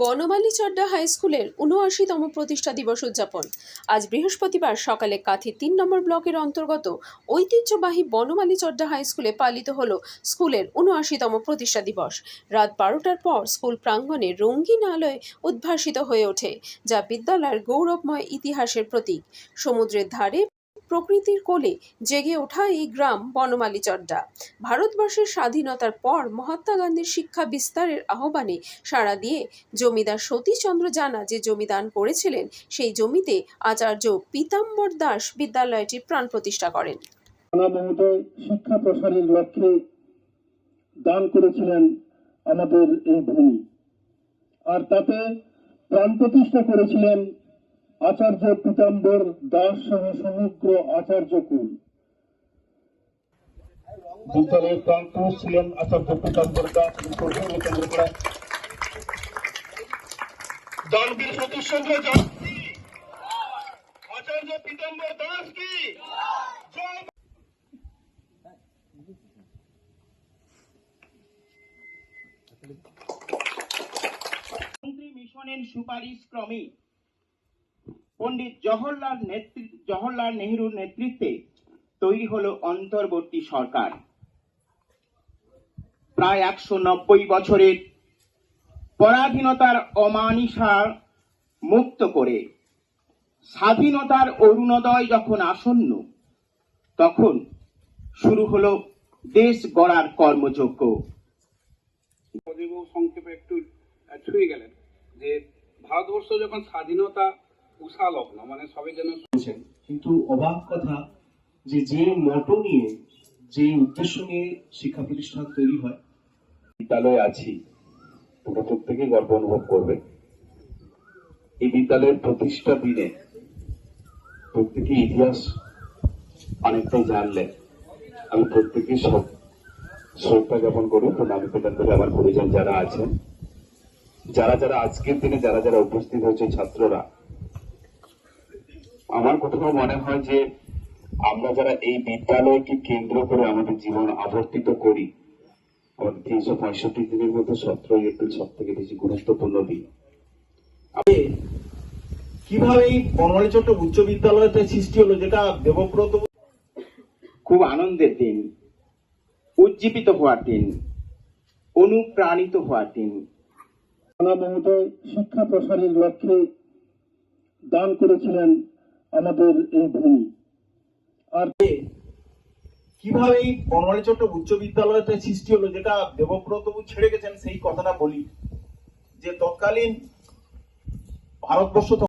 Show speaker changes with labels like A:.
A: বনমালী Chadda high স্কুলের উনআশিতম প্রতিষ্ঠা দিবস উদযাপন। আজ বৃহস্পতিবার সকালে কাথি তিন নম্বর ব্লকের অন্তর্গত ঐতিহ্যবাহী বনমালী চড্ডা হাই স্কুলে পালিত হল স্কুলের উনআশিতম প্রতিষ্ঠা দিবস। রাত বারোটার পর স্কুল প্রাঙ্গণে রঙিন আলোয় উদ্ভাসিত হয়ে ওঠে, যা বিদ্যালয়ের গৌরবময় ইতিহাসের প্রতীক। সমুদ্রের ধারে প্রকৃতির কোলে জেগে ওঠা এই গ্রাম বনমালী চড্ডা ভারতবর্ষের স্বাধীনতার পর মহাত্মা গান্ধীর শিক্ষা বিস্তারের আহ্বানে সাড়া দিয়ে জমিদার সতীশচন্দ্র জানা যে জমি দান করেছিলেন, সেই জমিতে আচার্য পীতাম্বর দাস বিদ্যালয়টি প্রাণ প্রতিষ্ঠা করেন।
B: শিক্ষা প্রসারের লক্ষ্যে দান করেছিলেন আমাদের এই ভূমি। আর তাতে প্রাণ প্রতিষ্ঠা করেছিলেন আচার্য পীতাম্বর দাস সহ সমগ্র আচার্য কুল। বিদ্যালয়ের প্রাণ ছিলেন আচার্য পীতাম্বর দাস প্রথমে কেন্দ্র করে। দানবীর সতীশচন্দ্র আচার্য পীতাম্বর দাস কি?
C: মিশনের সুপারিশ ক্রমে পণ্ডিত জওহরলাল জওহরলাল নেহরুর নেতৃত্বে তৈরি হলো অন্তর্বর্তী সরকার। প্রায় একশো নব্বই বছরের পরাধীনতার অমানিসা মুক্ত করে, স্বাধীনতার অরুণোদয় যখন আসন্ন, তখন শুরু হলো দেশ গড়ার কর্মযজ্ঞ।
D: সংক্ষেপে একটু ছুঁয়ে গেলেন যে, ভারতবর্ষ যখন স্বাধীনতা উষা লগ্ন মানে সবাই যেন
E: কিন্তু অবাক কথা যে যে মটো নিয়ে, যে উদ্দেশ্য নিয়ে শিক্ষা প্রতিষ্ঠান তৈরি হয়,
F: বিদ্যালয়ে আছি। তোমরা প্রত্যেকে গর্ব অনুভব করবে। এই বিদ্যালয়ের প্রতিষ্ঠা দিনে প্রত্যেকে ইতিহাস অনেকটাই জানলেন। আমি প্রত্যেকে সব শ্রদ্ধা জ্ঞাপন করি। প্রণাম নিবেদন করে আমার পরিজন যারা আছেন, যারা যারা আজকের দিনে, যারা যারা উপস্থিত হয়েছে ছাত্ররা আমার কোথাও মনে হয় যে আমরা যারা এই বিদ্যালয়কে কেন্দ্র করে আমাদের জীবন আবর্তিত করি আমাদের তিনশো পঁয়ষট্টি দিনের মধ্যে সতেরোই এপ্রিল সব থেকে বেশি গুরুত্বপূর্ণ দিন।
E: কীভাবে এই বনমালী চট্ট উচ্চ বিদ্যালয়তে সৃষ্টি হলো যেটা দেবব্রত?
C: খুব আনন্দের দিন উজ্জীবিত হওয়ার দিন অনুপ্রাণিত হওয়ার দিন।
B: মহোদয় শিক্ষা প্রসারের লক্ষ্যে দান করেছিলেন আমাদের এই ভূমি। আর
E: কীভাবে এই বনমালী চট্ট উচ্চ বিদ্যালয়টা সৃষ্টি হলো, যেটা দেবব্রত ছেড়ে গেছেন, সেই কথাটা বলি। যে তৎকালীন ভারতবর্ষ